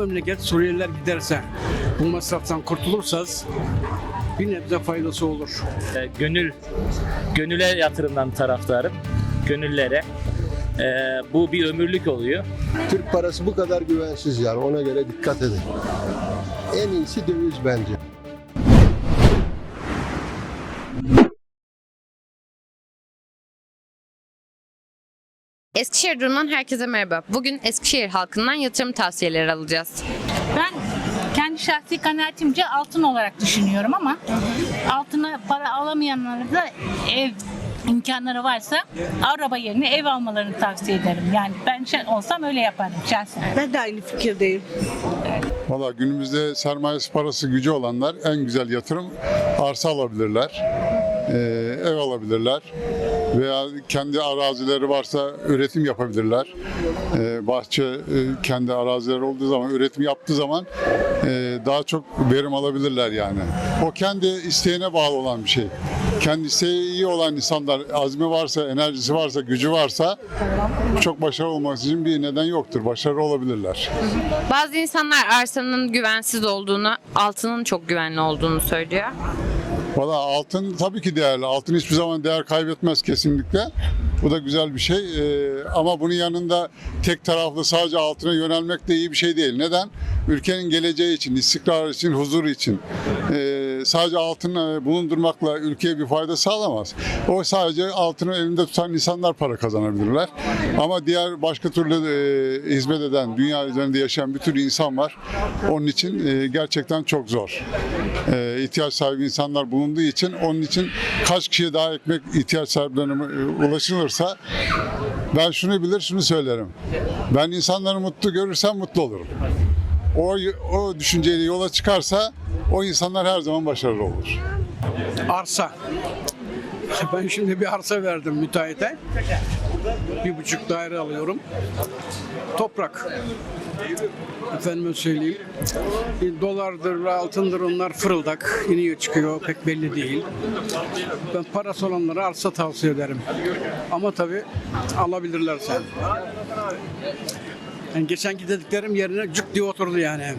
memleket Suriyeliler giderse, bu masraftan kurtulursanız bir nebze faydası olur. E, gönül gönüle yatırımdan taraftarım. Gönüllere. E, bu bir ömürlük oluyor. Türk parası bu kadar güvensiz yani ona göre dikkat edin. En iyisi döviz bence. Eskişehir Durum'dan herkese merhaba. Bugün Eskişehir halkından yatırım tavsiyeleri alacağız. Ben kendi şahsi kanaatimce altın olarak düşünüyorum ama altına para alamayanlara da ev imkanları varsa araba yerine ev almalarını tavsiye ederim. Yani ben şey olsam öyle yapardım şahsen. Ben de aynı fikirdeyim. Valla günümüzde sermayesi parası gücü olanlar en güzel yatırım arsa alabilirler, ev alabilirler veya kendi arazileri varsa üretim yapabilirler. Eee, bahçe eee, kendi arazileri olduğu zaman üretim yaptığı zaman eee, daha çok verim alabilirler yani. O kendi isteğine bağlı olan bir şey. Kendi isteği iyi olan insanlar azmi varsa, enerjisi varsa, gücü varsa çok başarılı olması için bir neden yoktur. Başarılı olabilirler. Bazı insanlar arsanın güvensiz olduğunu, altının çok güvenli olduğunu söylüyor. Valla altın tabii ki değerli. Altın hiçbir zaman değer kaybetmez kesinlikle. Bu da güzel bir şey. Ee, ama bunun yanında tek taraflı sadece altına yönelmek de iyi bir şey değil. Neden? Ülkenin geleceği için, istikrar için, huzur için. Ee, sadece altın e, bulundurmakla ülkeye bir fayda sağlamaz. O sadece altını elinde tutan insanlar para kazanabilirler. Ama diğer başka türlü e, hizmet eden, dünya üzerinde yaşayan bir sürü insan var. Onun için e, gerçekten çok zor. E, ihtiyaç sahibi insanlar bulunduğu için onun için kaç kişiye daha ekmek ihtiyaç sahiplerine ulaşılırsa ben şunu bilir şunu söylerim. Ben insanları mutlu görürsem mutlu olurum. O, o düşünceyle yola çıkarsa o insanlar her zaman başarılı olur. Arsa. Ben şimdi bir arsa verdim müteahhite. Bir buçuk daire alıyorum. Toprak. Efendime söyleyeyim. Dolardır, altındır onlar fırıldak. iniyor çıkıyor pek belli değil. Ben parası olanlara arsa tavsiye ederim. Ama tabii alabilirlerse. Yani geçenki dediklerim yerine cuk diye oturdu yani.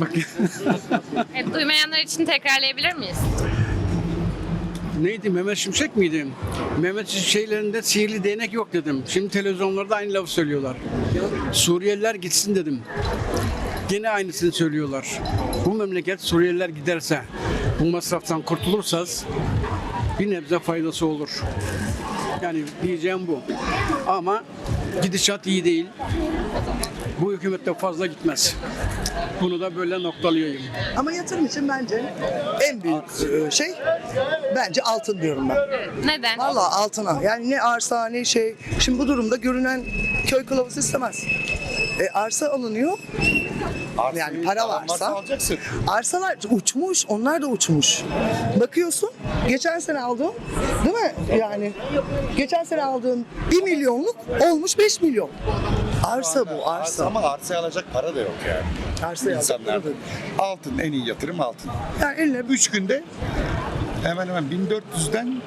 Bak Evet, duymayanlar için tekrarlayabilir miyiz? neydi Mehmet Şimşek miydi? Mehmet şeylerinde sihirli değnek yok dedim. Şimdi televizyonlarda aynı lafı söylüyorlar. Suriyeliler gitsin dedim. Gene aynısını söylüyorlar. Bu memleket Suriyeliler giderse, bu masraftan kurtulursanız bir nebze faydası olur. Yani diyeceğim bu. Ama gidişat iyi değil. Bu hükümette fazla gitmez. Bunu da böyle noktalayayım. Ama yatırım için bence en büyük e, şey bence altın diyorum ben. Neden? Vallahi altına. Yani ne arsa ne şey. Şimdi bu durumda görünen köy kılavuzu istemez. E, arsa alınıyor. Yani para varsa. Arsalar uçmuş, onlar da uçmuş. Bakıyorsun, geçen sene aldığın, değil mi? Yani geçen sene aldığın 1 milyonluk olmuş 5 milyon. Arsa bu, arsa. Ama arsaya alacak para da yok yani. Arsa İnsanlar. yazdıkları Altın en iyi yatırım altın. Yani eline 3 günde hemen hemen 1400'den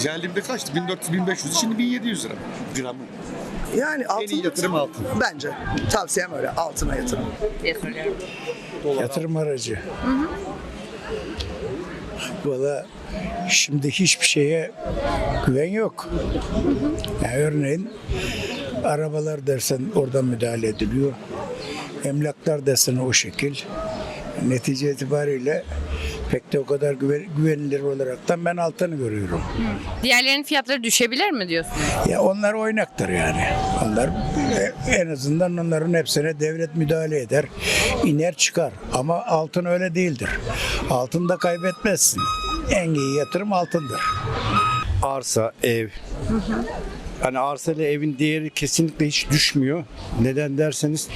Cehalimde kaçtı? 1400-1500 şimdi 1700 lira gramı. Yani altın. En iyi yatırım altın. Bence. Tavsiyem öyle. Altına yatırım. diye soruyorum. Yatırım aracı. Valla şimdi hiçbir şeye güven yok. Yani örneğin arabalar dersen oradan müdahale ediliyor. Emlaklar dersen o şekil. Netice itibariyle pek de o kadar güven- güvenilir olaraktan ben altını görüyorum. Diğerlerinin fiyatları düşebilir mi diyorsun? Ya onlar oynaktır yani. Onlar e, en azından onların hepsine devlet müdahale eder. iner çıkar. Ama altın öyle değildir. Altında kaybetmezsin. En iyi yatırım altındır. arsa, ev. Hani arsa ile evin değeri kesinlikle hiç düşmüyor. Neden derseniz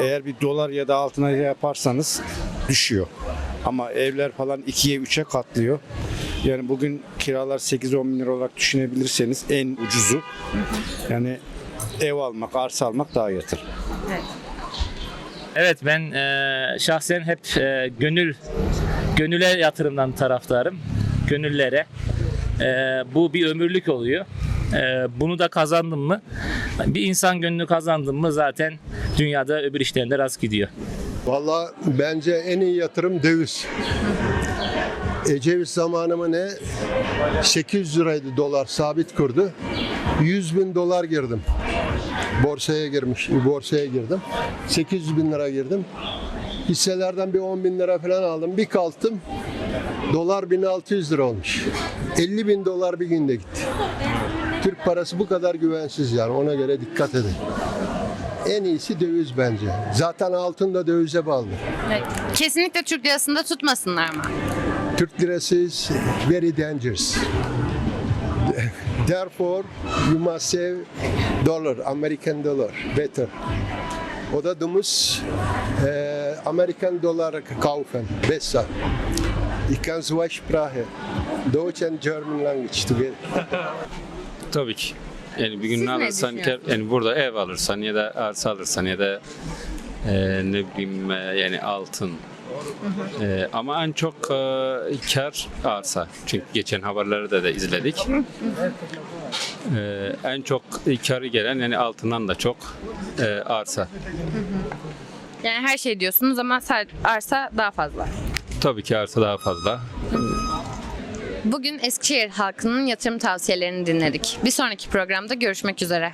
eğer bir dolar ya da altına yaparsanız düşüyor. Ama evler falan ikiye üçe katlıyor. Yani bugün kiralar 8-10 bin lira olarak düşünebilirseniz en ucuzu. Yani ev almak, arsa almak daha yatır. Evet ben e, şahsen hep e, gönül gönüle yatırımdan taraftarım. Gönüllere. E, bu bir ömürlük oluyor. E, bunu da kazandım mı Bir insan gönlünü kazandın mı zaten dünyada öbür işlerinde rast gidiyor. Valla bence en iyi yatırım döviz. Ecevit zamanı mı ne? 800 liraydı dolar sabit kurdu. 100 bin dolar girdim. Borsaya girmiş, borsaya girdim. 800 bin lira girdim. Hisselerden bir 10 bin lira falan aldım. Bir kalktım. Dolar 1600 lira olmuş. 50 bin dolar bir günde gitti. Türk parası bu kadar güvensiz yani ona göre dikkat edin. En iyisi döviz bence. Zaten altın da dövize bağlı. Kesinlikle Türk lirasında tutmasınlar mı? Türk lirası is very dangerous. Therefore, you must save dollar, American dollar, better. O da dumus e, American dollar kaufen, besser. Ich kann zwei Sprache, Deutsch and German language together. Tabii ki. Yani bir gün Siz ne alırsan, yani burada ev alırsan ya da arsa alırsan ya da e, ne bileyim e, yani altın. E, ama en çok e, kar arsa. Çünkü geçen haberleri de izledik. E, en çok karı gelen yani altından da çok e, arsa. Yani her şey diyorsunuz ama arsa daha fazla. Tabii ki arsa daha fazla. Bugün Eskişehir halkının yatırım tavsiyelerini dinledik. Bir sonraki programda görüşmek üzere.